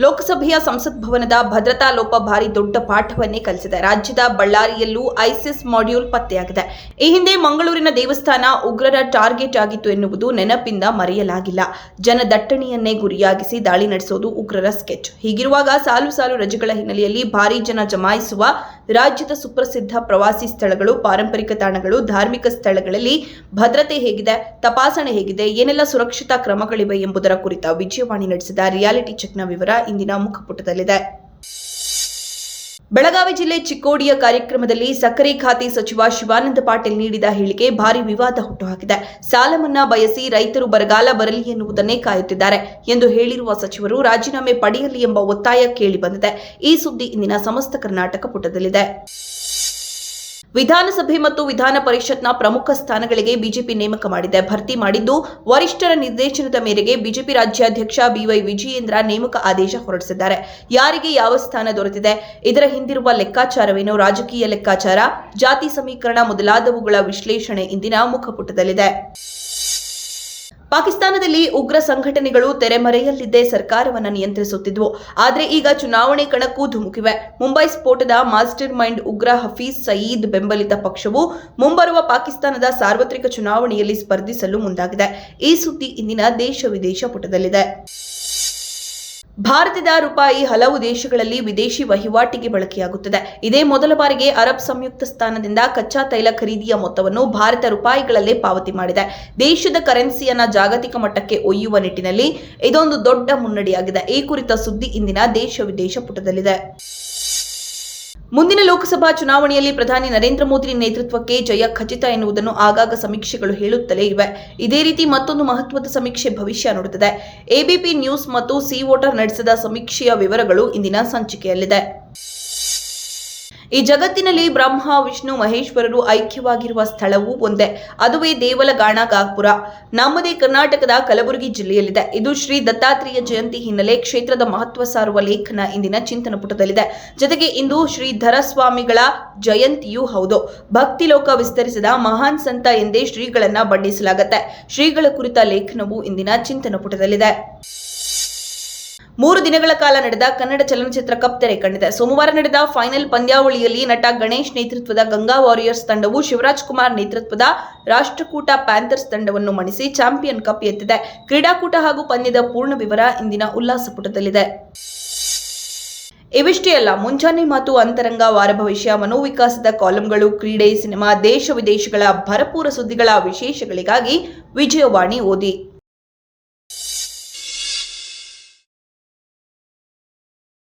ಲೋಕಸಭೆಯ ಸಂಸತ್ ಭವನದ ಭದ್ರತಾ ಲೋಪ ಭಾರಿ ದೊಡ್ಡ ಪಾಠವನ್ನೇ ಕಲಿಸಿದೆ. ರಾಜ್ಯದ ಬಳ್ಳಾರಿಯಲ್ಲೂ ಐಸಿಸ್ ಮಾಡ್ಯೂಲ್ ಪತ್ತೆಯಾಗಿದೆ. ಈ ಹಿಂದೆ ಮಂಗಳೂರಿನ ದೇವಸ್ಥಾನ ಉಗ್ರರ ಟಾರ್ಗೆಟ್ ಆಗಿತ್ತು ಎನ್ನುವುದು ನೆನಪಿಂದ ಮರೆಯಲಾಗಿಲ್ಲ. ಜನದಟ್ಟಣೆಯನ್ನೇ ಗುರಿಯಾಗಿಸಿ ದಾಳಿ ನಡೆಸೋದು ಉಗ್ರರ ಸ್ಕೆಚ್. ಹೀಗಿರುವಾಗ ಸಾಲು ಸಾಲು ರಜೆಗಳ ಹಿನ್ನೆಲೆಯಲ್ಲಿ ಭಾರಿ ಜನ ಜಮಾಯಿಸುವ ರಾಜ್ಯದ ಸುಪ್ರಸಿದ್ಧ ಪ್ರವಾಸಿ ಸ್ಥಳಗಳು, ಪಾರಂಪರಿಕ ತಾಣಗಳು, ಧಾರ್ಮಿಕ ಸ್ಥಳಗಳಲ್ಲಿ ಭದ್ರತೆ ಹೇಗಿದೆ, ತಪಾಸಣೆ ಹೇಗಿದೆ, ಏನೆಲ್ಲ ಸುರಕ್ಷತಾ ಕ್ರಮಗಳಿವೆ ಎಂಬುದರ ಕುರಿತ ವಿಜಯವಾಣಿ ನಡೆಸಿದ ರಿಯಾಲಿಟಿ ಚೆಕ್ನ ವಿವರ ಇಂದಿನ ಮುಖಪುಟದಲ್ಲಿದೆ. ಬೆಳಗಾವಿ ಜಿಲ್ಲೆ ಚಿಕ್ಕೋಡಿಯ ಕಾರ್ಯಕ್ರಮದಲ್ಲಿ ಸಕ್ಕರೆ ಖಾತೆ ಸಚಿವ ಶಿವಾನಂದ ಪಾಟೀಲ್ ನೀಡಿದ ಹೇಳಿಕೆ ಭಾರಿ ವಿವಾದ ಹುಟ್ಟುಹಾಕಿದೆ. ಸಾಲ ಮನ್ನಾ ಬಯಸಿ ರೈತರು ಬರಗಾಲ ಬರಲಿ ಎನ್ನುವುದನ್ನೇ ಕಾಯುತ್ತಿದ್ದಾರೆ ಎಂದು ಹೇಳಿರುವ ಸಚಿವರು, ರಾಜೀನಾಮೆ ಪಡೆಯಲಿ ಎಂಬ ಒತ್ತಾಯ ಕೇಳಿಬಂದಿದೆ ಈ ಸುದ್ದಿ ಇಂದಿನ ಸಮಸ್ತ ಕರ್ನಾಟಕ ಪುಟದಲ್ಲಿದೆ. ವಿಧಾನಸಭೆ ಮತ್ತು ವಿಧಾನ ಪರಿಷತ್ನ ಪ್ರಮುಖ ಸ್ಥಾನಗಳಿಗೆ ಬಿಜೆಪಿ ನೇಮಕ ಮಾಡಿದೆ. ಭರ್ತಿ ಮಾಡಿದ್ದು ವರಿಷ್ಠರ ನಿರ್ದೇಶನದ ಮೇರೆಗೆ ಬಿಜೆಪಿ ರಾಜ್ಯಾಧ್ಯಕ್ಷ ಬಿವೈ ವಿಜಯೇಂದ್ರ ನೇಮಕ ಆದೇಶ ಹೊರಡಿಸಿದ್ದಾರೆ. ಯಾರಿಗೆ ಯಾವ ಸ್ಥಾನ ದೊರೆತಿದೆ? ಇದರ ಹಿಂದಿರುವ ಲೆಕ್ಕಾಚಾರವೇನು? ರಾಜಕೀಯ ಲೆಕ್ಕಾಚಾರ, ಜಾತಿ ಸಮೀಕರಣ ಮೊದಲಾದವುಗಳ ವಿಶ್ಲೇಷಣೆ ಇಂದಿನ ಮುಖಪುಟದಲ್ಲಿದೆ. ಪಾಕಿಸ್ತಾನದಲ್ಲಿ ಉಗ್ರ ಸಂಘಟನೆಗಳು ತೆರೆಮರೆಯಲ್ಲಿದ್ದೇ ಸರ್ಕಾರವನ್ನು ನಿಯಂತ್ರಿಸುತ್ತಿದ್ವು. ಆದರೆ ಈಗ ಚುನಾವಣೆ ಕಣಕ್ಕೂ ಧುಮುಕಿವೆ. ಮುಂಬೈ ಸ್ಫೋಟದ ಮಾಸ್ಟರ್ ಮೈಂಡ್ ಉಗ್ರ ಹಫೀಜ್ ಸಯೀದ್ ಬೆಂಬಲಿತ ಪಕ್ಷವು ಮುಂಬರುವ ಪಾಕಿಸ್ತಾನದ ಸಾರ್ವತ್ರಿಕ ಚುನಾವಣೆಯಲ್ಲಿ ಸ್ಪರ್ಧಿಸಲು ಮುಂದಾಗಿದೆ. ಈ ಸುದ್ದಿ ಇಂದಿನ ದೇಶ ವಿದೇಶ ಪುಟದಲ್ಲಿದೆ. ಭಾರತದ ರೂಪಾಯಿ ಹಲವು ದೇಶಗಳಲ್ಲಿ ವಿದೇಶಿ ವಹಿವಾಟಿಗೆ ಬಳಕೆಯಾಗುತ್ತದೆ. ಇದೇ ಮೊದಲ ಬಾರಿಗೆ ಅರಬ್ ಸಂಯುಕ್ತ ಸ್ಥಾನದಿಂದ ಕಚ್ಚಾ ತೈಲ ಖರೀದಿಯ ಮೊತ್ತವನ್ನು ಭಾರತ ರೂಪಾಯಿಗಳಲ್ಲೇ ಪಾವತಿ ಮಾಡಿದೆ. ದೇಶದ ಕರೆನ್ಸಿಯನ್ನ ಜಾಗತಿಕ ಮಟ್ಟಕ್ಕೆ ಒಯ್ಯುವ ನಿಟ್ಟಿನಲ್ಲಿ ಇದೊಂದು ದೊಡ್ಡ ಮುನ್ನಡೆಯಾಗಿದೆ. ಈ ಕುರಿತ ಸುದ್ದಿ ಇಂದಿನ ದೇಶ ವಿದೇಶ ಪುಟದಲ್ಲಿದೆ. ಮುಂದಿನ ಲೋಕಸಭಾ ಚುನಾವಣೆಯಲ್ಲಿ ಪ್ರಧಾನಿ ನರೇಂದ್ರ ಮೋದಿ ನೇತೃತ್ವಕ್ಕೆ ಜಯ ಖಚಿತ ಎನ್ನುವುದನ್ನು ಆಗಾಗ ಸಮೀಕ್ಷೆಗಳು ಹೇಳುತ್ತಲೇ ಇವೆ. ಇದೇ ರೀತಿ ಮತ್ತೊಂದು ಮಹತ್ವದ ಸಮೀಕ್ಷೆ ಭವಿಷ್ಯ ನುಡುತ್ತದೆ. ಎಬಿಪಿ ನ್ಯೂಸ್ ಮತ್ತು ಸಿ ವೋಟರ್ ನಡೆಸಿದ ಸಮೀಕ್ಷೆಯ ವಿವರಗಳು ಇಂದಿನ ಸಂಚಿಕೆಯಲ್ಲಿದೆ. ಈ ಜಗತ್ತಿನಲ್ಲಿ ಬ್ರಹ್ಮ, ವಿಷ್ಣು, ಮಹೇಶ್ವರರು ಐಕ್ಯವಾಗಿರುವ ಸ್ಥಳವೂ ಒಂದೇ. ಅದುವೇ ದೇವಲಗಾಣ ಕಾಗ್ಪುರ ನಮ್ಮದೇ ಕರ್ನಾಟಕದ ಕಲಬುರಗಿ ಜಿಲ್ಲೆಯಲ್ಲಿದೆ. ಇದು ಶ್ರೀ ದತ್ತಾತ್ರೇಯ ಜಯಂತಿ ಹಿನ್ನೆಲೆ ಕ್ಷೇತ್ರದ ಮಹತ್ವ ಸಾರುವ ಲೇಖನ ಇಂದಿನ ಚಿಂತನ ಪುಟದಲ್ಲಿದೆ. ಜೊತೆಗೆ ಇಂದು ಶ್ರೀ ಧರಸ್ವಾಮಿಗಳ ಜಯಂತಿಯೂ ಹೌದು. ಭಕ್ತಿ ಲೋಕ ವಿಸ್ತರಿಸಿದ ಮಹಾನ್ ಸಂತ ಎಂದೇ ಶ್ರೀಗಳನ್ನ ಬಣ್ಣಿಸಲಾಗುತ್ತೆ. ಶ್ರೀಗಳ ಕುರಿತ ಲೇಖನವು ಇಂದಿನ ಚಿಂತನ ಪುಟದಲ್ಲಿದೆ. ಮೂರು ದಿನಗಳ ಕಾಲ ನಡೆದ ಕನ್ನಡ ಚಲನಚಿತ್ರ ಕಪ್ ತೆರೆ ಕಂಡಿದೆ ಸೋಮವಾರ ನಡೆದ ಫೈನಲ್ ಪಂದ್ಯಾವಳಿಯಲ್ಲಿ ನಟ ಗಣೇಶ್ ನೇತೃತ್ವದ ಗಂಗಾ ವಾರಿಯರ್ಸ್ ತಂಡವು ಶಿವರಾಜ್ ಕುಮಾರ್ ನೇತೃತ್ವದ ರಾಷ್ಟ್ರಕೂಟ ಪ್ಯಾಂಥರ್ಸ್ ತಂಡವನ್ನು ಮಣಿಸಿ ಚಾಂಪಿಯನ್ ಕಪ್ ಎತ್ತಿದೆ. ಕ್ರೀಡಾಕೂಟ ಹಾಗೂ ಪಂದ್ಯದ ಪೂರ್ಣ ವಿವರ ಇಂದಿನ ಉಲ್ಲಾಸ ಪುಟದಲ್ಲಿದೆ ಇವಿಷ್ಟೇ ಅಲ್ಲ, ಮುಂಜಾನೆ ಮಾತು ಅಂತರಂಗ ವಾರ ಭವಿಷ್ಯ, ಮನೋವಿಕಾಸದ ಕಾಲಂಗಳು, ಕ್ರೀಡೆ, ಸಿನಿಮಾ, ದೇಶ ವಿದೇಶಗಳ ಭರಪೂರ ಸುದ್ದಿಗಳ ವಿಶೇಷಗಳಿಗಾಗಿ ವಿಜಯವಾಣಿ ಓದಿ.